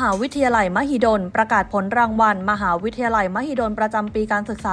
หาวิทยาลัยมหิดล ประกาศผลรางวัล มหาวิทยาลัยมหิดลประจำปีการศึกษา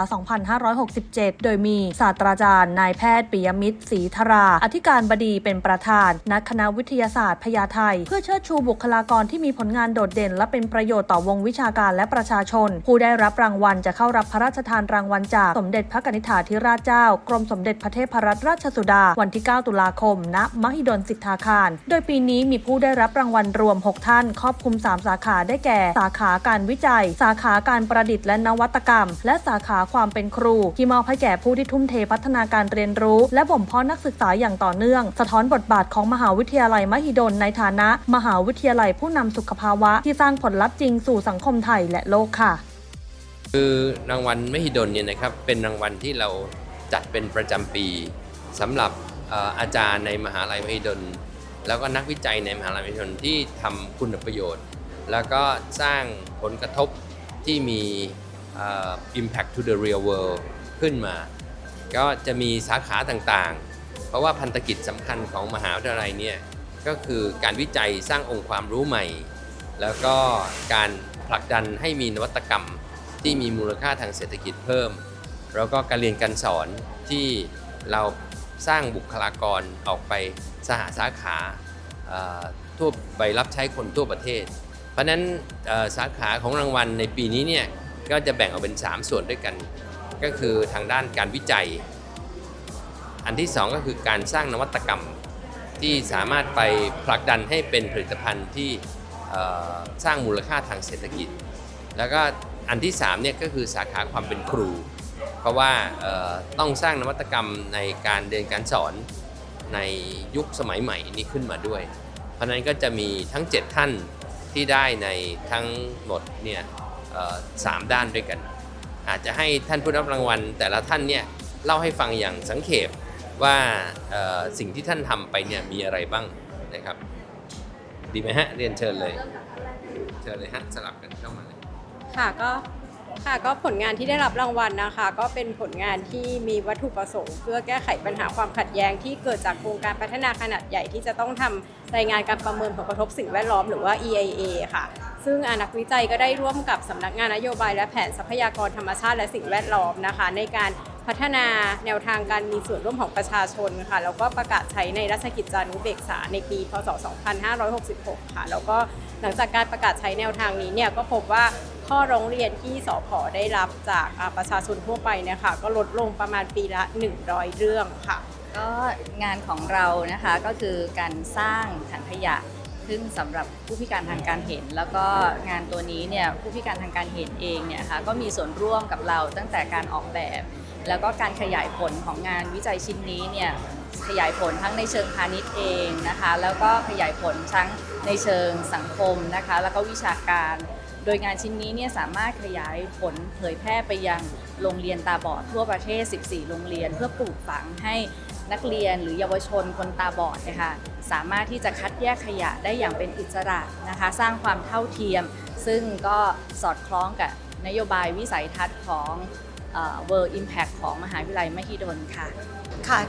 2567 โดยมีศาสตราจารย์นายแพทย์ปิยมิตรศรีธรา อธิการบดีเป็นประธานนักคณะวิทยาศาสตร์พญาไทเพื่อเชิดชูบุคลากรที่มีผลงานโดดเด่น และเป็นประโยชน์ต่อวงวิชาการและประชาชน ผู้ได้รับรางวัลจะเข้ารับพระราชทานรางวัลจากสมเด็จพระกนิษฐาธิราชเจ้า กรมสมเด็จพระเทพรัตนราชสุดา วันที่ 9 ตุลาคม ณ มหิดลสิทธาคาร โดยปีนี้มีผู้ได้รับรางวัลรวม 6 ท่าน ครอบคลุม 3 สาขาได้แก่ สาขาการวิจัย สาขาการประดิษฐ์และนวัตกรรม และสาขาความเป็นครู ที่มอบให้แก่ผู้ที่ทุ่มเทพัฒนาการเรียนรู้ และบ่มเพาะนักศึกษาอย่างต่อเนื่อง สะท้อนบทบาทของมหาวิทยาลัยมหิดลในฐานะ มหาวิทยาลัยผู้นำสุขภาวะ ที่สร้างผลลัพธ์จริงสู่สังคมไทยและโลกค่ะ คือรางวัลมหิดลเนี่ยนะครับเป็นรางวัลที่เราจัดเป็นประจำปีสำหรับเอ่ออาจารย์ในมหาลัยมหิดลแล้วก็นักวิจัยในมหาลัยมหิดลที่ทำคุณประโยชน์ แล้วก็สร้างผลกระทบที่มีอ่อ impact to the real world ขึ้นมา ก็จะมีสาขาต่างๆ เพราะว่าพันธกิจสำคัญของมหาวิทยาลัยเนี่ยก็คือการวิจัยสร้างองค์ความรู้ใหม่ แล้วก็การผลักดันให้มีนวัตกรรมที่มีมูลค่าทางเศรษฐกิจเพิ่ม แล้วก็การเรียนการสอนที่เราสร้างบุคลากรออกไปสหสาขาทั่วไปรับใช้คนทั่วประเทศ เพราะนั้นสาขาของรางวัลในปีนี้เนี่ยก็จะแบ่งออกเป็น 3 ส่วนด้วยกัน ก็คือทางด้านการวิจัย อันที่ 2 ก็คือการสร้างนวัตกรรมที่สามารถไปผลักดันให้เป็นผลิตภัณฑ์ที่สร้างมูลค่าทางเศรษฐกิจ แล้วก็อันที่3เนี่ยก็คือสาขาความเป็นครู เพราะว่าต้องสร้างนวัตกรรมในการเรียนการสอนในยุคสมัยใหม่นี้ขึ้นมาด้วย เพราะฉะนั้นก็จะมีทั้ง 7 ท่าน ที่ได้ในทั้งหมดเนี่ยสามด้านด้วยกัน อาจจะให้ท่านผู้รับรางวัล แต่ละท่านเนี่ยเล่าให้ฟังอย่างสังเขปว่าสิ่งที่ท่านทำไปเนี่ยมีอะไรบ้างนะครับ ดีไหมฮะเรียนเชิญเลย เชิญเลยฮะสลับกันเข้ามาเลยค่ะก็ ค่ะก็ผลงานที่ได้รับรางวัลนะคะ ก็เป็นผลงานที่มีวัตถุประสงค์ เพื่อแก้ไขปัญหาความขัดแย้งที่เกิดจากโครงการพัฒนาขนาดใหญ่ที่จะต้องทำรายงานการประเมินผลกระทบสิ่งแวดล้อมหรือว่า EIA ค่ะ ซึ่งอนักวิจัยก็ได้ร่วมกับสำนักงานนโยบายและแผนทรัพยากรธรรมชาติและสิ่งแวดล้อมนะคะ ในการพัฒนาแนวทางการมีส่วนร่วมของประชาชนค่ะแล้วก็ประกาศใช้ในราชกิจจานุเบกษาในปี พศ 2566 ค่ะ แล้วก็หลังจากการประกาศใช้แนวทางนี้เนี่ยก็พบว่า ข้อร้องเรียนที่สพได้รับจากประชาชนทั่วไปเนี่ยค่ะก็ลดลงประมาณปีละ 100 เรื่องค่ะก็งานของเรานะคะก็คือการสร้างถังขยะซึ่งสำหรับผู้พิการทางการเห็น แล้วก็งานตัวนี้เนี่ยผู้พิการทางการเห็นเองเนี่ยค่ะก็มีส่วนร่วมกับเราตั้งแต่การออกแบบ แล้วก็การขยายผลของงานวิจัยชิ้นนี้เนี่ยขยายผลทั้งในเชิงพาณิชย์เองนะคะแล้วก็ขยายผลทั้งในเชิงสังคมนะคะแล้วก็วิชาการ โดยงานชิ้นนี้เนี่ยสามารถขยายผลเผยแพร่ไปยังโรงเรียนตาบอดทั่วประเทศ 14 โรงเรียน เพื่อปลูกฝังให้นักเรียนหรือเยาวชนคนตาบอดเนยคะสามารถที่จะคัดแยกขยะได้อย่างเป็นอิสระนะคะ สร้างความเท่าเทียม ซึ่งก็สอดคล้องกับนโยบายวิสัยทัศน์ของเอ่อ World Impact ของมหาวิทยาลัยมหิดลค่ะ ค่ะ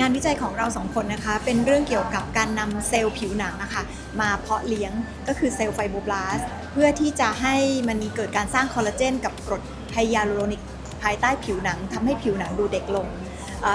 งานวิจัยของเราสองคนนะคะ เป็นเรื่องเกี่ยวกับการนำเซลล์ผิวหนังนะคะ มาเพาะเลี้ยงก็คือเซลล์ไฟโบบลาส เพื่อที่จะให้มันเกิดการสร้างคอลลาเจนกับกรดไฮยาลูโรนิกภายใต้ผิวหนังทำให้ผิวหนังดูเด็กลง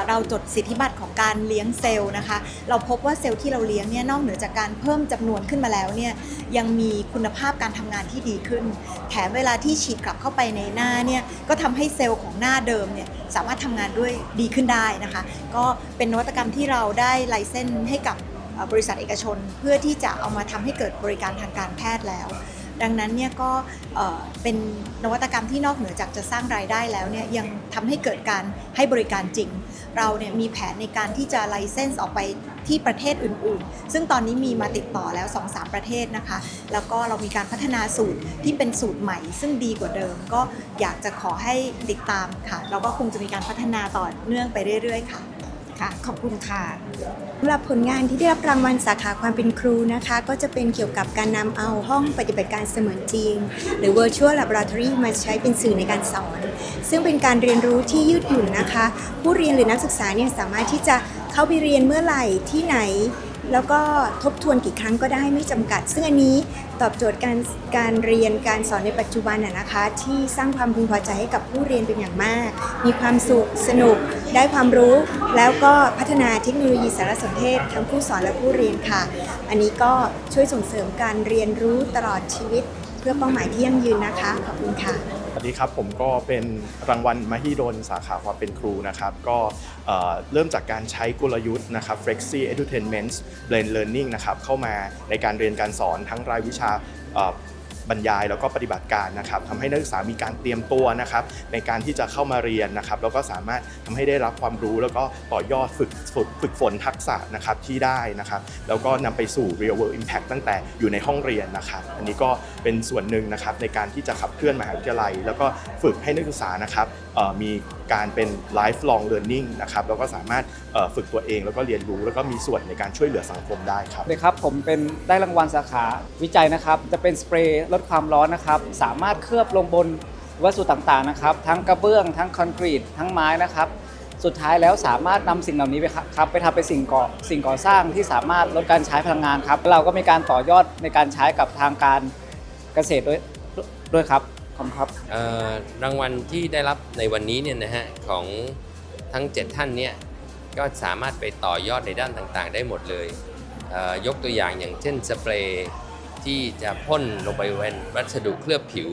เราจดสิทธิบัตรของการเลี้ยงเซลล์นะคะ เราพบว่าเซลล์ที่เราเลี้ยงเนี่ยนอกเหนือจากการเพิ่มจำนวนขึ้นมาแล้วเนี่ยยังมีคุณภาพการทำงานที่ดีขึ้น แถมเวลาที่ฉีดกลับเข้าไปในหน้าเนี่ยก็ทำให้เซลล์ของหน้าเดิมเนี่ยสามารถทำงานด้วยดีขึ้นได้นะคะ ก็เป็นนวัตกรรมที่เราได้ไลเซนส์ให้กับบริษัทเอกชน เพื่อที่จะเอามาทำให้เกิดบริการทางการแพทย์แล้ว ดังนั้นเนี่ยก็เป็นนวัตกรรมที่นอกเหนือจากจะสร้างรายได้แล้วเนี่ยยังทำให้เกิดการให้บริการจริง เราเนี่ยมีแผนในการที่จะไลเซนส์ออกไปที่ประเทศอื่น ๆ ซึ่งตอนนี้มีมาติดต่อแล้ว 2-3 ประเทศนะคะ แล้วก็เรามีการพัฒนาสูตรที่เป็นสูตรใหม่ ซึ่งดีกว่าเดิม ก็อยากจะขอให้ติดตามค่ะ เราก็คงจะมีการพัฒนาต่อเนื่องไปเรื่อย ๆ ค่ะ ค่ะขอบคุณค่ะสำหรับผลงานที่ได้รับรางวัลสาขาความเป็นครูนะคะ ก็จะเป็นเกี่ยวกับการนำเอาห้องปฏิบัติการเสมือนจริง หรือ virtual laboratory มาใช้เป็นสื่อในการสอน ซึ่งเป็นการเรียนรู้ที่ยืดหยุ่นนะคะ ผู้เรียนหรือนักศึกษาเนี่ยสามารถที่จะเข้าไปเรียนเมื่อไหร่ที่ไหน แล้วก็ทบทวนกี่ครั้งก็ได้ไม่จำกัด ซึ่งอันนี้ตอบโจทย์การการเรียนการสอนในปัจจุบันนะคะ ที่สร้างความพึงพอใจให้กับผู้เรียนเป็นอย่างมาก มีความสุขสนุก ได้ความรู้ แล้วก็พัฒนาเทคโนโลยีสารสนเทศทั้งผู้สอนและผู้เรียนค่ะ อันนี้ก็ช่วยส่งเสริมการเรียนรู้ตลอดชีวิต เพื่อเป้าหมายที่ยั่งยืนนะคะ ขอบคุณค่ะ วัสดีครับผมก็เป็นรางวัลมหิดลสาขาความเป็นครูนะครับ ก็เริ่มจากการใช้กลยุทธ์นะครับ Flexi Edutainment Blend Learning นะครับเข้ามาในการเรียนการสอนทั้งรายวิชา บรรยายแล้วก็ปฏิบัติการนะครับทำให้นักศึกษามีการเตรียมตัวนะครับในการที่จะเข้ามาเรียนนะครับแล้วก็สามารถทำให้ได้รับความรู้ แล้วก็ต่อยอดฝึกฝึกฝึกฝนทักษะนะครับที่ได้นะครับแล้วก็นำไปสู่ real world impact ตั้งแต่อยู่ในห้องเรียนนะครับ อันนี้ก็เป็นส่วนหนึ่งนะครับในการที่จะขับเคลื่อนมหาวิทยาลัย แล้วก็ฝึกให้นักศึกษานะครับมีการเป็น lifelong learning นะครับแล้วก็สามารถฝึกตัวเองแล้วก็เรียนรู้ แล้วก็มีส่วนในการช่วยเหลือสังคมได้ครับสวัสดีครับผมเป็นได้รางวัลสาขาวิจัยนะครับ จะเป็นสเปรย์ลดความร้อนนะครับ สามารถเคลือบลงบนวัสดุต่างๆนะครับ ทั้งกระเบื้อง ทั้งคอนกรีต ทั้งไม้นะครับ สุดท้ายแล้วสามารถนำสิ่งเหล่านี้ไปครับไปทำเป็นสิ่งก่อสิ่งก่อสร้างที่สามารถลดการใช้พลังงานครับเราก็มีการต่อยอดในการใช้กับทางการเกษตรด้วยด้วยครับขอบคุณครับรางวัลที่ได้รับในวันนี้เนี่ยนะฮะของทั้ง 7 ท่านเนี่ยก็สามารถไปต่อยอดในด้านต่างๆ ได้หมดเลยเยกตัวอย่างอย่างเช่นสเปรย์ ที่จะพ่นลงไปบนวัสดุเคลือบผิว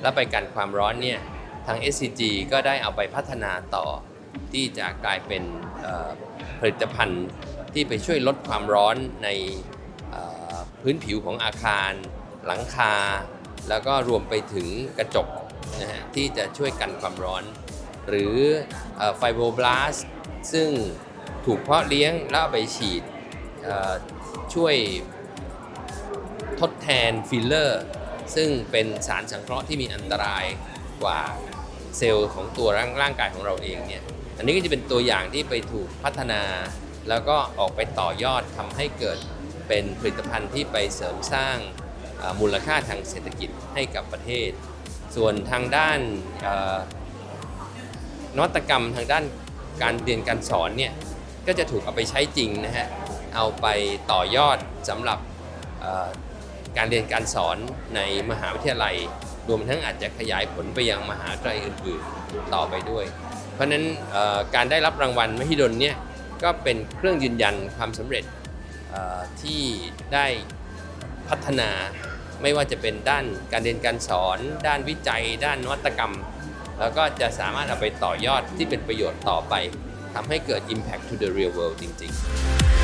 แล้วไปกันความร้อนเนี่ยทาง SCG ก็ได้เอาไปพัฒนาต่อ ที่จะกลายเป็นผลิตภัณฑ์ที่ไปช่วยลดความร้อนในพื้นผิวของอาคาร หลังคา แล้วก็รวมไปถึงกระจกนะฮะที่จะช่วยกันความร้อน หรือไฟโบบลาสซึ่งถูกเพาะเลี้ยงแล้วเอาไปฉีดช่วย ทดแทนฟิลเลอร์ ซึ่งเป็นสารสังเคราะห์ที่มีอันตรายกว่าเซลล์ของตัวร่างางกายของเราเองเนี่ยอันนี้ก็จะเป็นตัวอย่างที่ไปถูกพัฒนา แล้วก็ออกไปต่อยอดทำให้เกิดเป็นผลิตภัณฑ์ที่ไปเสริมสร้างมูลค่าทางเศรษฐกิจให้กับประเทศ ส่วนทางด้านนวัตกรรมทางด้านการเรียนการสอนเนี่ยก็จะถูกเอาไปใช้จริงนะฮะ เอาไปต่อยอดสำหรับ การเรียนการสอนในมหาวิทยาลัย รวมทั้งอาจจะขยายผลไปยังมหาวิทยาลัยอื่นๆต่อไปด้วย เพราะฉะนั้นการได้รับรางวัลมหิดลเนี่ยก็เป็นเครื่องยืนยันความสำเร็จที่ได้พัฒนาไม่ว่าจะเป็นด้านการเรียนการสอน ด้านวิจัย ด้านนวัตกรรม แล้วก็จะสามารถเอาไปต่อยอดที่เป็นประโยชน์ต่อไปทำให้เกิด impact to the real world จริง ๆ